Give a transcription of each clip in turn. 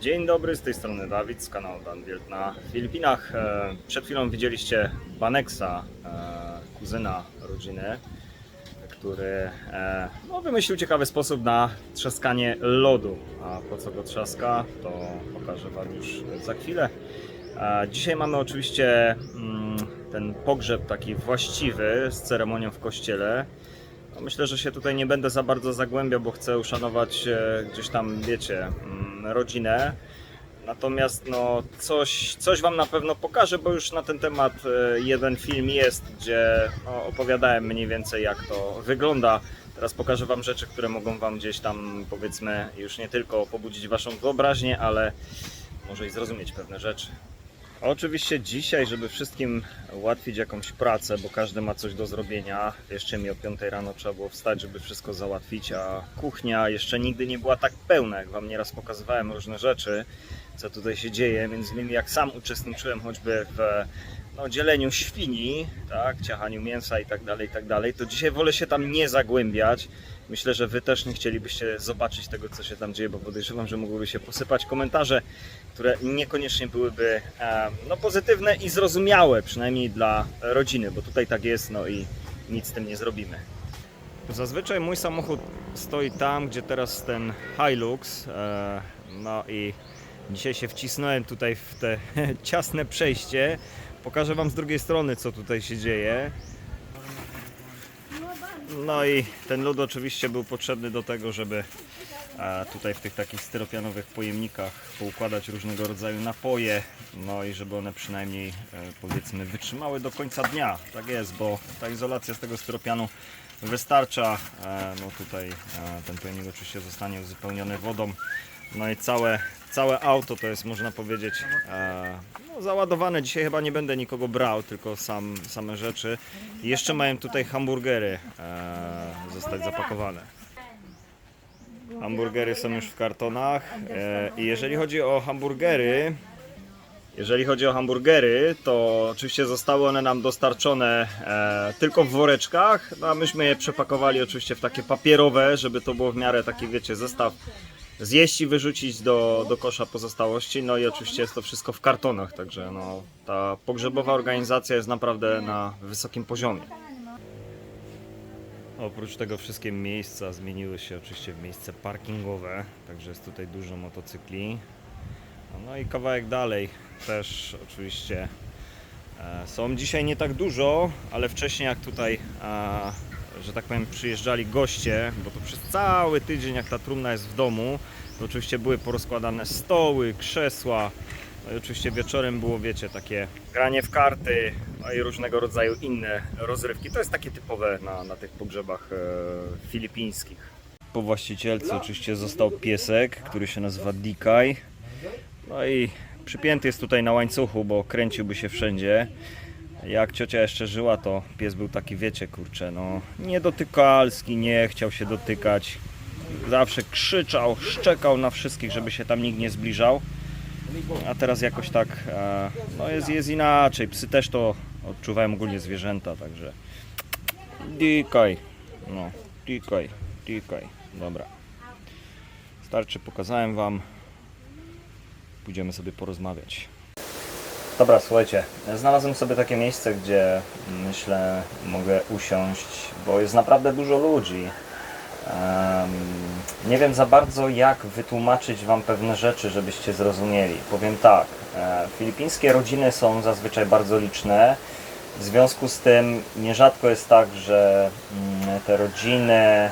Dzień dobry, z tej strony Dawid z kanału Dan Wild na Filipinach. E, Przed chwilą widzieliście Baneksa, e, kuzyna rodziny, który e, no, wymyślił ciekawy sposób na trzaskanie lodu. A po co go trzaska, to pokażę Wam już za chwilę. Dzisiaj mamy oczywiście mm, ten pogrzeb taki właściwy z ceremonią w kościele. No myślę, że się tutaj nie będę za bardzo zagłębiał, bo chcę uszanować e, gdzieś tam, wiecie, mm, rodzinę. Natomiast no, coś, coś Wam na pewno pokażę, bo już na ten temat e, jeden film jest, gdzie no, opowiadałem mniej więcej jak to wygląda. Teraz pokażę Wam rzeczy, które mogą Wam gdzieś tam, powiedzmy, już nie tylko pobudzić Waszą wyobraźnię, ale może i zrozumieć pewne rzeczy. Oczywiście dzisiaj, żeby wszystkim ułatwić jakąś pracę, bo każdy ma coś do zrobienia. Jeszcze mi o 5 rano trzeba było wstać, żeby wszystko załatwić, a kuchnia jeszcze nigdy nie była tak pełna, jak Wam nieraz pokazywałem różne rzeczy, co tutaj się dzieje. Między innymi jak sam uczestniczyłem choćby w no, dzieleniu świni, tak, ciachaniu mięsa i tak dalej, i tak dalej, to dzisiaj wolę się tam nie zagłębiać. Myślę, że Wy też nie chcielibyście zobaczyć tego, co się tam dzieje, bo podejrzewam, że mogłyby się posypać komentarze, które niekoniecznie byłyby no, pozytywne i zrozumiałe, przynajmniej dla rodziny, bo tutaj tak jest, no i nic z tym nie zrobimy. Zazwyczaj mój samochód stoi tam, gdzie teraz ten Hilux, e, no i dzisiaj się wcisnąłem tutaj w te ciasne przejście. Pokażę Wam z drugiej strony, co tutaj się dzieje. No i ten lód oczywiście był potrzebny do tego, żeby tutaj w tych takich styropianowych pojemnikach poukładać różnego rodzaju napoje, no i żeby one przynajmniej e, powiedzmy wytrzymały do końca dnia. Tak jest, bo ta izolacja z tego styropianu wystarcza. E, No tutaj e, ten pojemnik oczywiście zostanie uzupełniony wodą. No i całe, całe auto to jest można powiedzieć e, no, załadowane. Dzisiaj chyba nie będę nikogo brał, tylko sam, same rzeczy. I jeszcze mają tutaj hamburgery e, zostać zapakowane. Hamburgery są już w kartonach. E, I jeżeli chodzi o hamburgery, jeżeli chodzi o hamburgery, to oczywiście zostały one nam dostarczone e, tylko w woreczkach, no a myśmy je przepakowali oczywiście w takie papierowe, żeby to było w miarę taki, wiecie, zestaw zjeść i wyrzucić do, do kosza pozostałości. No i oczywiście jest to wszystko w kartonach, także no, ta pogrzebowa organizacja jest naprawdę na wysokim poziomie. Oprócz tego wszystkie miejsca zmieniły się oczywiście w miejsce parkingowe, także jest tutaj dużo motocykli. No i kawałek dalej też oczywiście e, są dzisiaj nie tak dużo, ale wcześniej jak tutaj, e, że tak powiem, przyjeżdżali goście, bo to przez cały tydzień jak ta trumna jest w domu, to oczywiście były porozkładane stoły, krzesła, no i oczywiście wieczorem było, wiecie, takie granie w karty, no i różnego rodzaju inne rozrywki. To jest takie typowe na, na tych pogrzebach e, filipińskich. Po właścicielce oczywiście został piesek, który się nazywa Dikaj. No i przypięty jest tutaj na łańcuchu, bo kręciłby się wszędzie. Jak ciocia jeszcze żyła, to pies był taki, wiecie, kurczę, no niedotykalski, nie chciał się dotykać. Zawsze krzyczał, szczekał na wszystkich, żeby się tam nikt nie zbliżał. A teraz jakoś tak, e, no jest, jest inaczej. Psy też to odczuwają ogólnie zwierzęta, także dikaj, no, dikaj, dikaj, dobra. Starczy, pokazałem Wam pójdziemy sobie porozmawiać. Dobra, słuchajcie, znalazłem sobie takie miejsce, gdzie myślę mogę usiąść, bo jest naprawdę dużo ludzi. Em, nie wiem za bardzo jak wytłumaczyć Wam pewne rzeczy, żebyście zrozumieli. Powiem tak, e, filipińskie rodziny są zazwyczaj bardzo liczne. W związku z tym nierzadko jest tak, że mm, te rodziny,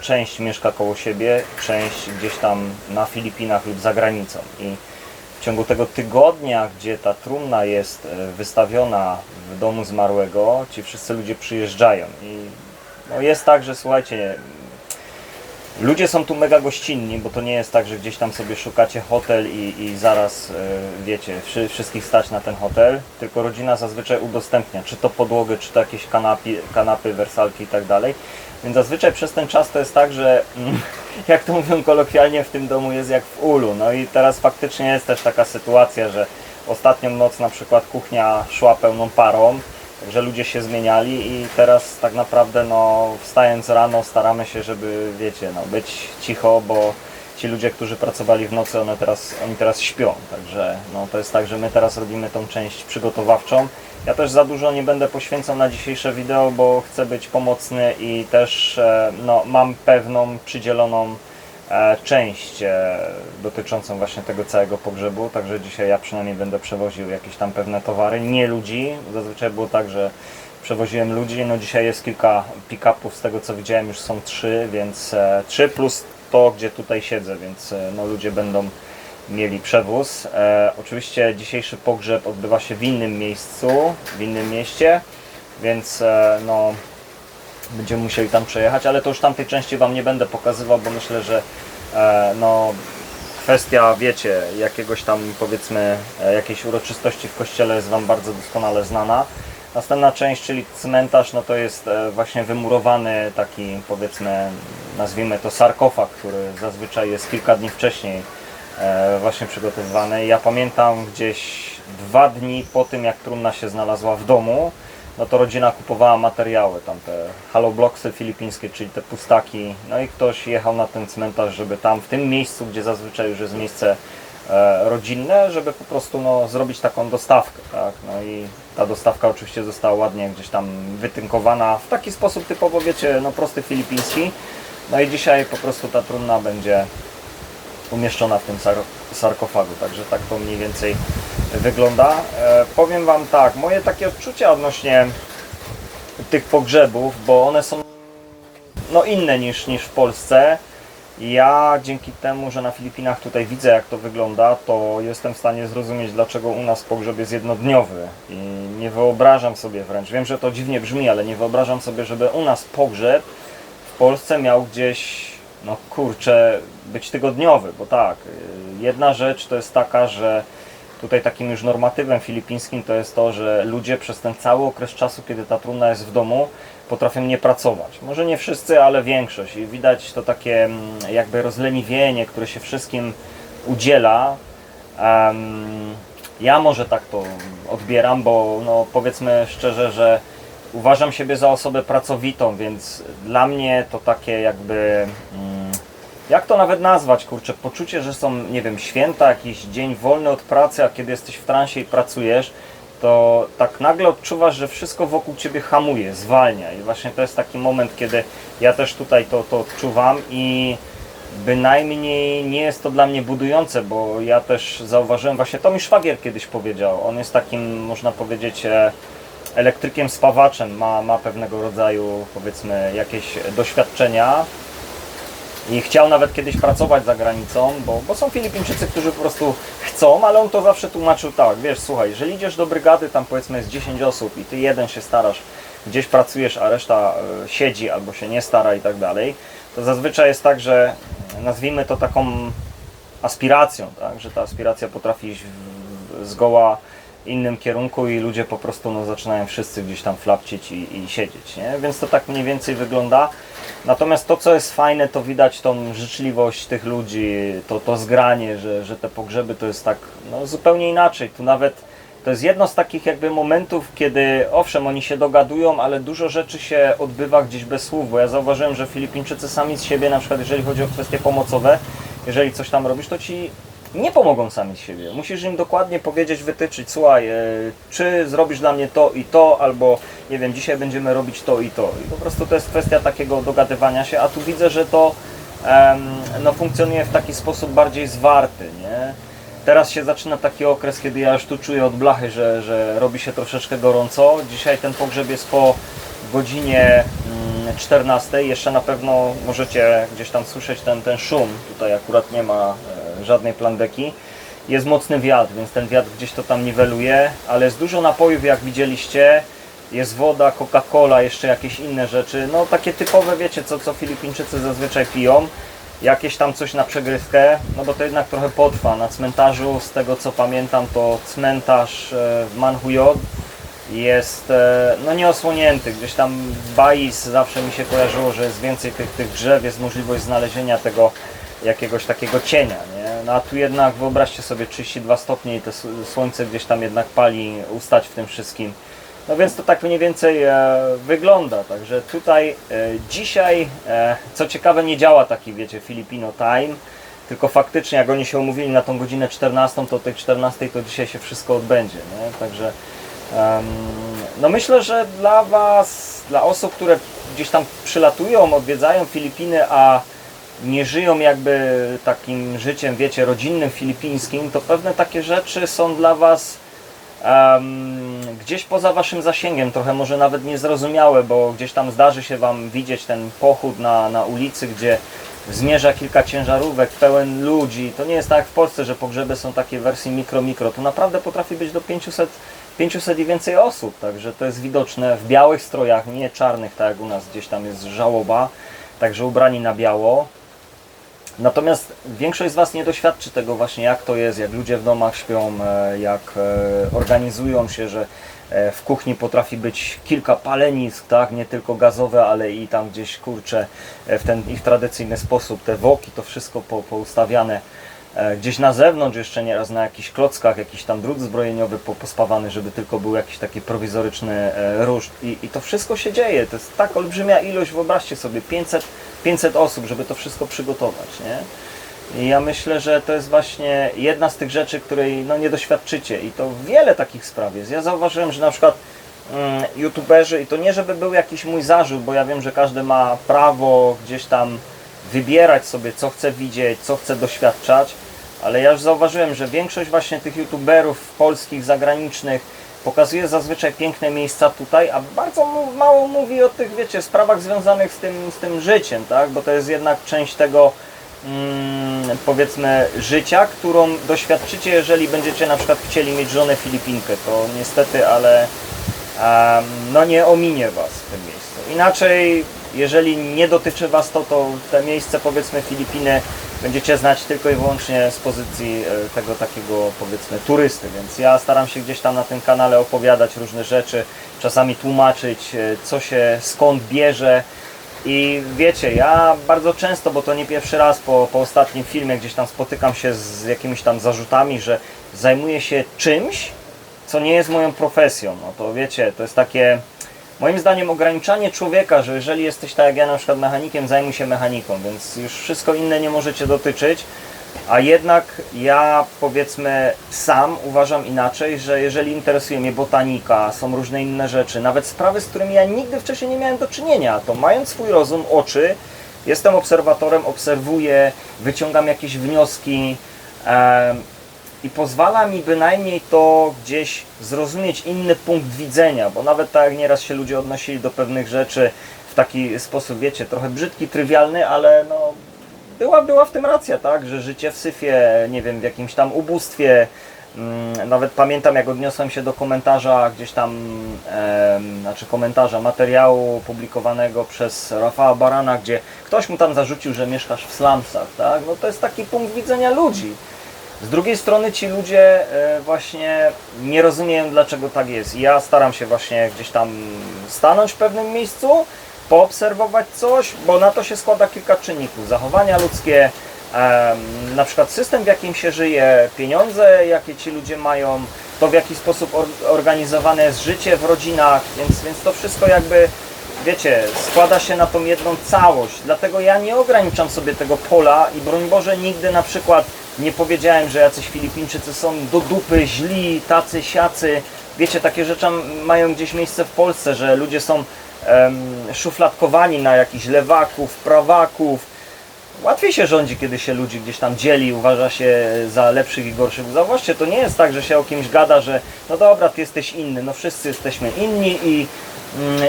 część mieszka koło siebie, część gdzieś tam na Filipinach lub za granicą. I w ciągu tego tygodnia, gdzie ta trumna jest e, wystawiona w domu zmarłego, ci wszyscy ludzie przyjeżdżają. I no jest tak, że słuchajcie, ludzie są tu mega gościnni, bo to nie jest tak, że gdzieś tam sobie szukacie hotel i, i zaraz e, wiecie, wszy, wszystkich stać na ten hotel, tylko rodzina zazwyczaj udostępnia, czy to podłogę, czy to jakieś kanapy, kanapy wersalki i tak dalej. Więc zazwyczaj przez ten czas to jest tak, że mm, jak to mówią kolokwialnie, w tym domu jest jak w ulu. No i teraz faktycznie jest też taka sytuacja, że ostatnią noc na przykład kuchnia szła pełną parą, że ludzie się zmieniali i teraz tak naprawdę no, wstając rano staramy się, żeby wiecie, no, być cicho, bo ci ludzie, którzy pracowali w nocy, one teraz, oni teraz śpią, także no, to jest tak, że my teraz robimy tą część przygotowawczą. Ja też za dużo nie będę poświęcał na dzisiejsze wideo, bo chcę być pomocny i też e, no, mam pewną przydzieloną część e, dotyczącą właśnie tego całego pogrzebu, także dzisiaj ja przynajmniej będę przewoził jakieś tam pewne towary, nie ludzi, zazwyczaj było tak, że przewoziłem ludzi, no dzisiaj jest kilka pick-upów, z tego co widziałem. Już są trzy, więc e, trzy plus to, gdzie tutaj siedzę, więc e, no, ludzie będą mieli przewóz. E, oczywiście dzisiejszy pogrzeb odbywa się w innym miejscu, w innym mieście, więc e, no, będziemy musieli tam przejechać, ale to już tamtej części Wam nie będę pokazywał, bo myślę, że e, no, kwestia, wiecie, jakiegoś tam powiedzmy e, jakiejś uroczystości w kościele jest Wam bardzo doskonale znana. Następna część, czyli cmentarz, no to jest e, właśnie wymurowany taki powiedzmy, nazwijmy to sarkofag, który zazwyczaj jest kilka dni wcześniej e, właśnie przygotowywany. Ja pamiętam gdzieś dwa dni po tym, jak trumna się znalazła w domu, no to rodzina kupowała materiały, tam te halobloksy filipińskie, czyli te pustaki, no i ktoś jechał na ten cmentarz, żeby tam w tym miejscu, gdzie zazwyczaj już jest miejsce e, rodzinne, żeby po prostu no, zrobić taką dostawkę, tak? No i ta dostawka oczywiście została ładnie gdzieś tam wytynkowana w taki sposób typowo, wiecie, no prosty filipiński. No i dzisiaj po prostu ta trumna będzie umieszczona w tym sar sarkofagu, także tak to mniej więcej wygląda. E, powiem Wam tak, moje takie odczucia odnośnie tych pogrzebów, bo one są no inne niż, niż w Polsce. Ja dzięki temu, że na Filipinach tutaj widzę jak to wygląda, to jestem w stanie zrozumieć dlaczego u nas pogrzeb jest jednodniowy i nie wyobrażam sobie wręcz, wiem, że to dziwnie brzmi, ale nie wyobrażam sobie, żeby u nas pogrzeb w Polsce miał gdzieś, no kurczę, być tygodniowy, bo tak, y, jedna rzecz to jest taka, że tutaj takim już normatywem filipińskim to jest to, że ludzie przez ten cały okres czasu, kiedy ta trumna jest w domu, potrafią nie pracować. Może nie wszyscy, ale większość. I widać to takie mm, jakby rozleniwienie, które się wszystkim udziela. Em, ja może tak to odbieram, bo no, powiedzmy szczerze, że uważam siebie za osobę pracowitą, więc dla mnie to takie jakby. Mm, jak to nawet nazwać, kurczę, poczucie, że są, nie wiem, święta, jakiś dzień wolny od pracy, a kiedy jesteś w transie i pracujesz, to tak nagle odczuwasz, że wszystko wokół Ciebie hamuje, zwalnia i właśnie to jest taki moment, kiedy ja też tutaj to, to odczuwam i bynajmniej nie jest to dla mnie budujące, bo ja też zauważyłem, właśnie to mi szwagier kiedyś powiedział, on jest takim, można powiedzieć, e, elektrykiem spawaczem, ma, ma pewnego rodzaju, powiedzmy, jakieś doświadczenia, i chciał nawet kiedyś pracować za granicą, bo, bo są Filipińczycy, którzy po prostu chcą, ale on to zawsze tłumaczył tak, wiesz, słuchaj, jeżeli idziesz do brygady, tam powiedzmy jest 10 osób i ty jeden się starasz, gdzieś pracujesz, a reszta e, siedzi albo się nie stara i tak dalej, to zazwyczaj jest tak, że nazwijmy to taką aspiracją, tak, że ta aspiracja potrafi iść w, zgoła innym kierunku i ludzie po prostu no, zaczynają wszyscy gdzieś tam flapcić i, i siedzieć, nie? Więc to tak mniej więcej wygląda. Natomiast to, co jest fajne, to widać tą życzliwość tych ludzi, to, to zgranie, że, że te pogrzeby to jest tak no, zupełnie inaczej. Tu nawet to jest jedno z takich jakby momentów, kiedy owszem, oni się dogadują, ale dużo rzeczy się odbywa gdzieś bez słów, bo ja zauważyłem, że Filipińczycy sami z siebie, na przykład jeżeli chodzi o kwestie pomocowe, jeżeli coś tam robisz, to ci nie pomogą sami siebie. Musisz im dokładnie powiedzieć, wytyczyć, słuchaj, e, czy zrobisz dla mnie to i to, albo nie wiem, dzisiaj będziemy robić to i to. I po prostu to jest kwestia takiego dogadywania się, a tu widzę, że to no, funkcjonuje w taki sposób bardziej zwarty, nie? Teraz się zaczyna taki okres, kiedy ja już tu czuję od blachy, że, że robi się troszeczkę gorąco. Dzisiaj ten pogrzeb jest po godzinie mm, 14. Jeszcze na pewno możecie gdzieś tam słyszeć ten, ten szum. Tutaj akurat nie ma e, żadnej plandeki. Jest mocny wiatr, więc ten wiatr gdzieś to tam niweluje, ale jest dużo napojów, jak widzieliście. Jest woda, Coca-Cola, jeszcze jakieś inne rzeczy. No takie typowe, wiecie, co, co Filipińczycy zazwyczaj piją. Jakieś tam coś na przegrywkę, no bo to jednak trochę potrwa. Na cmentarzu, z tego co pamiętam, to cmentarz e, w Manhuyot jest e, no nieosłonięty. Gdzieś tam Bais zawsze mi się kojarzyło, że jest więcej tych, tych drzew, jest możliwość znalezienia tego jakiegoś takiego cienia, nie? No a tu jednak wyobraźcie sobie 32 stopnie i to słońce gdzieś tam jednak pali ustać w tym wszystkim. No więc to tak mniej więcej e, wygląda. Także tutaj e, dzisiaj, e, co ciekawe, nie działa taki, wiecie, Filipino Time, tylko faktycznie jak oni się umówili na tą godzinę 14, to o tej 14 to dzisiaj się wszystko odbędzie. Nie? Także em, no myślę, że dla Was, dla osób, które gdzieś tam przylatują, odwiedzają Filipiny, a nie żyją jakby takim życiem, wiecie, rodzinnym filipińskim, to pewne takie rzeczy są dla Was em, gdzieś poza Waszym zasięgiem, trochę może nawet niezrozumiałe, bo gdzieś tam zdarzy się Wam widzieć ten pochód na, na ulicy, gdzie zmierza kilka ciężarówek, pełen ludzi. To nie jest tak jak w Polsce, że pogrzeby są takie w wersji mikro-mikro. Tu naprawdę potrafi być do 500, 500 i więcej osób, także to jest widoczne w białych strojach, nie czarnych, tak jak u nas gdzieś tam jest żałoba, także ubrani na biało. Natomiast większość z Was nie doświadczy tego właśnie, jak to jest, jak ludzie w domach śpią, e, jak e, organizują się, że e, w kuchni potrafi być kilka palenisk, tak, nie tylko gazowe, ale i tam gdzieś kurcze w ten ich tradycyjny sposób, te woki, to wszystko po, poustawiane gdzieś na zewnątrz, jeszcze nieraz na jakichś klockach, jakiś tam drut zbrojeniowy po- pospawany, żeby tylko był jakiś taki prowizoryczny e, ruszt I, i to wszystko się dzieje, to jest tak olbrzymia ilość, wyobraźcie sobie, 500, 500 osób, żeby to wszystko przygotować, nie? I ja myślę, że to jest właśnie jedna z tych rzeczy, której no, nie doświadczycie i to wiele takich spraw jest. Ja zauważyłem, że na przykład mm, youtuberzy, i to nie żeby był jakiś mój zarzut, bo ja wiem, że każdy ma prawo gdzieś tam wybierać sobie, co chce widzieć, co chce doświadczać, ale ja już zauważyłem, że większość właśnie tych youtuberów polskich, zagranicznych pokazuje zazwyczaj piękne miejsca tutaj, a bardzo mało mówi o tych, wiecie, sprawach związanych z tym, z tym życiem, tak? Bo to jest jednak część tego, mm, powiedzmy, życia, którą doświadczycie, jeżeli będziecie na przykład chcieli mieć żonę Filipinkę. To niestety, ale em, no nie ominie Was w tym miejscu. Inaczej, jeżeli nie dotyczy Was to, to te miejsce, powiedzmy Filipiny, będziecie znać tylko i wyłącznie z pozycji e, tego takiego, powiedzmy, turysty. Więc ja staram się gdzieś tam na tym kanale opowiadać różne rzeczy, czasami tłumaczyć, e, co się skąd bierze. I wiecie, ja bardzo często, bo to nie pierwszy raz po, po ostatnim filmie, gdzieś tam spotykam się z jakimiś tam zarzutami, że zajmuję się czymś, co nie jest moją profesją. No to wiecie, to jest takie moim zdaniem ograniczanie człowieka, że jeżeli jesteś tak jak ja na przykład mechanikiem, zajmuj się mechaniką, więc już wszystko inne nie możecie dotyczyć. A jednak ja powiedzmy sam uważam inaczej, że jeżeli interesuje mnie botanika, są różne inne rzeczy, nawet sprawy, z którymi ja nigdy wcześniej nie miałem do czynienia, to mając swój rozum, oczy, jestem obserwatorem, obserwuję, wyciągam jakieś wnioski i pozwala mi bynajmniej to gdzieś zrozumieć inny punkt widzenia, bo nawet tak jak nieraz się ludzie odnosili do pewnych rzeczy w taki sposób, wiecie, trochę brzydki, trywialny, ale no była, była w tym racja, tak, że życie w syfie, nie wiem, w jakimś tam ubóstwie, mm, nawet pamiętam jak odniosłem się do komentarza gdzieś tam, em, znaczy komentarza, materiału publikowanego przez Rafała Barana, gdzie ktoś mu tam zarzucił, że mieszkasz w slumsach, tak, no to jest taki punkt widzenia ludzi. Z drugiej strony ci ludzie e, właśnie nie rozumieją dlaczego tak jest. Ja staram się właśnie gdzieś tam stanąć w pewnym miejscu, poobserwować coś, bo na to się składa kilka czynników. Zachowania ludzkie, na przykład system w jakim się żyje, pieniądze jakie ci ludzie mają, to w jaki sposób or, organizowane jest życie w rodzinach, więc, więc to wszystko jakby wiecie, składa się na tą jedną całość. Dlatego ja nie ograniczam sobie tego pola i broń Boże nigdy na przykład nie powiedziałem, że jacyś Filipińczycy są do dupy, źli, tacy, siacy. Wiecie, takie rzeczy mają gdzieś miejsce w Polsce, że ludzie są em, szufladkowani na jakichś lewaków, prawaków. Łatwiej się rządzi, kiedy się ludzi gdzieś tam dzieli, uważa się za lepszych i gorszych. Zauważcie, to nie jest tak, że się o kimś gada, że no dobra, ty jesteś inny, no wszyscy jesteśmy inni i,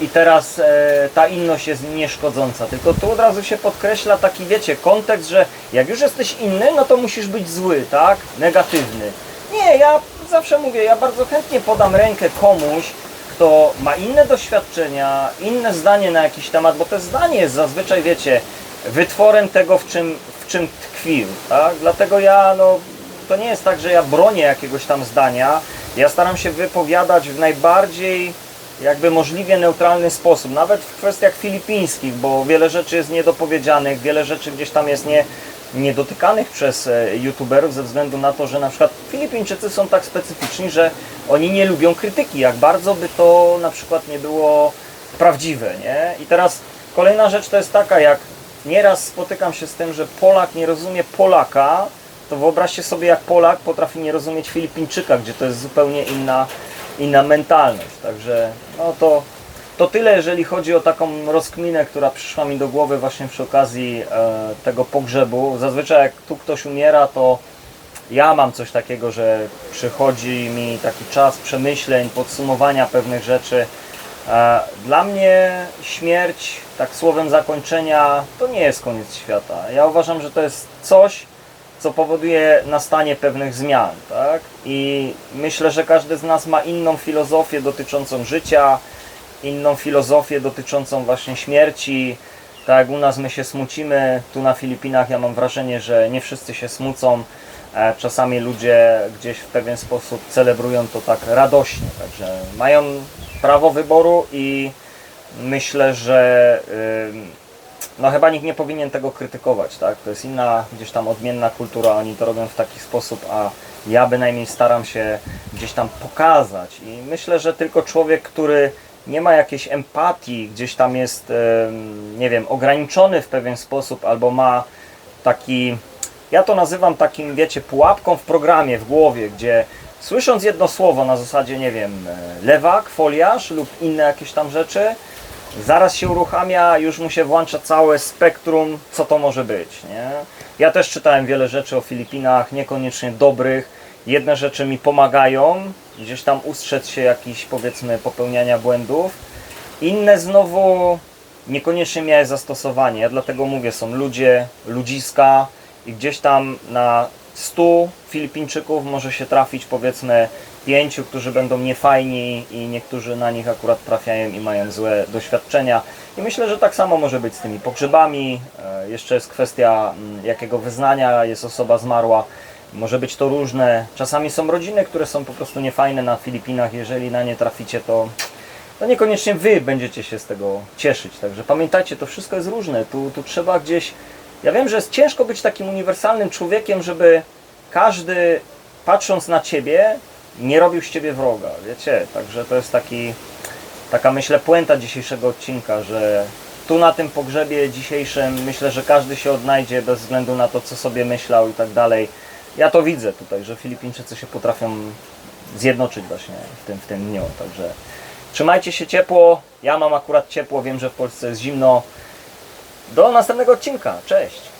i teraz e, ta inność jest nieszkodząca. Tylko tu od razu się podkreśla taki, wiecie, kontekst, że jak już jesteś inny, no to musisz być zły, tak? Negatywny. Nie, ja zawsze mówię, ja bardzo chętnie podam rękę komuś, kto ma inne doświadczenia, inne zdanie na jakiś temat, bo to zdanie jest zazwyczaj, wiecie, wytworem tego, w czym, w czym tkwił, tak? Dlatego ja, no, to nie jest tak, że ja bronię jakiegoś tam zdania, ja staram się wypowiadać w najbardziej jakby możliwie neutralny sposób, nawet w kwestiach filipińskich, bo wiele rzeczy jest niedopowiedzianych, wiele rzeczy gdzieś tam jest nie, niedotykanych przez e, youtuberów ze względu na to, że na przykład Filipińczycy są tak specyficzni, że oni nie lubią krytyki, jak bardzo by to na przykład nie było prawdziwe, nie? I teraz kolejna rzecz to jest taka, jak nieraz spotykam się z tym, że Polak nie rozumie Polaka, to wyobraźcie sobie, jak Polak potrafi nie rozumieć Filipińczyka, gdzie to jest zupełnie inna, inna mentalność. Także no to, to tyle, jeżeli chodzi o taką rozkminę, która przyszła mi do głowy właśnie przy okazji e, tego pogrzebu. Zazwyczaj jak tu ktoś umiera, to ja mam coś takiego, że przychodzi mi taki czas przemyśleń, podsumowania pewnych rzeczy. E, Dla mnie śmierć, tak słowem zakończenia, to nie jest koniec świata. Ja uważam, że to jest coś, co powoduje nastanie pewnych zmian, tak? I myślę, że każdy z nas ma inną filozofię dotyczącą życia, inną filozofię dotyczącą właśnie śmierci. Tak jak u nas my się smucimy, tu na Filipinach ja mam wrażenie, że nie wszyscy się smucą. E, Czasami ludzie gdzieś w pewien sposób celebrują to tak radośnie, także mają prawo wyboru i myślę, że ym, no chyba nikt nie powinien tego krytykować, tak? To jest inna, gdzieś tam odmienna kultura, oni to robią w taki sposób, a ja bynajmniej staram się gdzieś tam pokazać i myślę, że tylko człowiek, który nie ma jakiejś empatii, gdzieś tam jest, nie wiem, ograniczony w pewien sposób albo ma taki, ja to nazywam takim, wiecie, pułapką w programie, w głowie, gdzie słysząc jedno słowo na zasadzie, nie wiem, e, lewak, foliarz lub inne jakieś tam rzeczy, zaraz się uruchamia, już mu się włącza całe spektrum, co to może być, nie? Ja też czytałem wiele rzeczy o Filipinach, niekoniecznie dobrych. Jedne rzeczy mi pomagają, gdzieś tam ustrzec się jakichś, powiedzmy, popełniania błędów. Inne znowu niekoniecznie miały zastosowanie. Ja dlatego mówię, są ludzie, ludziska i gdzieś tam na 100 Filipińczyków może się trafić powiedzmy pięciu, którzy będą niefajni i niektórzy na nich akurat trafiają i mają złe doświadczenia. I myślę, że tak samo może być z tymi pogrzebami. E, Jeszcze jest kwestia mm, jakiego wyznania jest osoba zmarła. Może być to różne. Czasami są rodziny, które są po prostu niefajne na Filipinach. Jeżeli na nie traficie, to no niekoniecznie wy będziecie się z tego cieszyć. Także pamiętajcie, to wszystko jest różne. Tu, tu trzeba gdzieś. Ja wiem, że jest ciężko być takim uniwersalnym człowiekiem, żeby każdy patrząc na ciebie nie robił z ciebie wroga. Wiecie? Także to jest taki, taka myślę puenta dzisiejszego odcinka, że tu na tym pogrzebie dzisiejszym myślę, że każdy się odnajdzie bez względu na to, co sobie myślał i tak dalej. Ja to widzę tutaj, że Filipińczycy się potrafią zjednoczyć właśnie w tym, w tym dniu. Także trzymajcie się ciepło. Ja mam akurat ciepło, wiem, że w Polsce jest zimno. Do następnego odcinka. Cześć!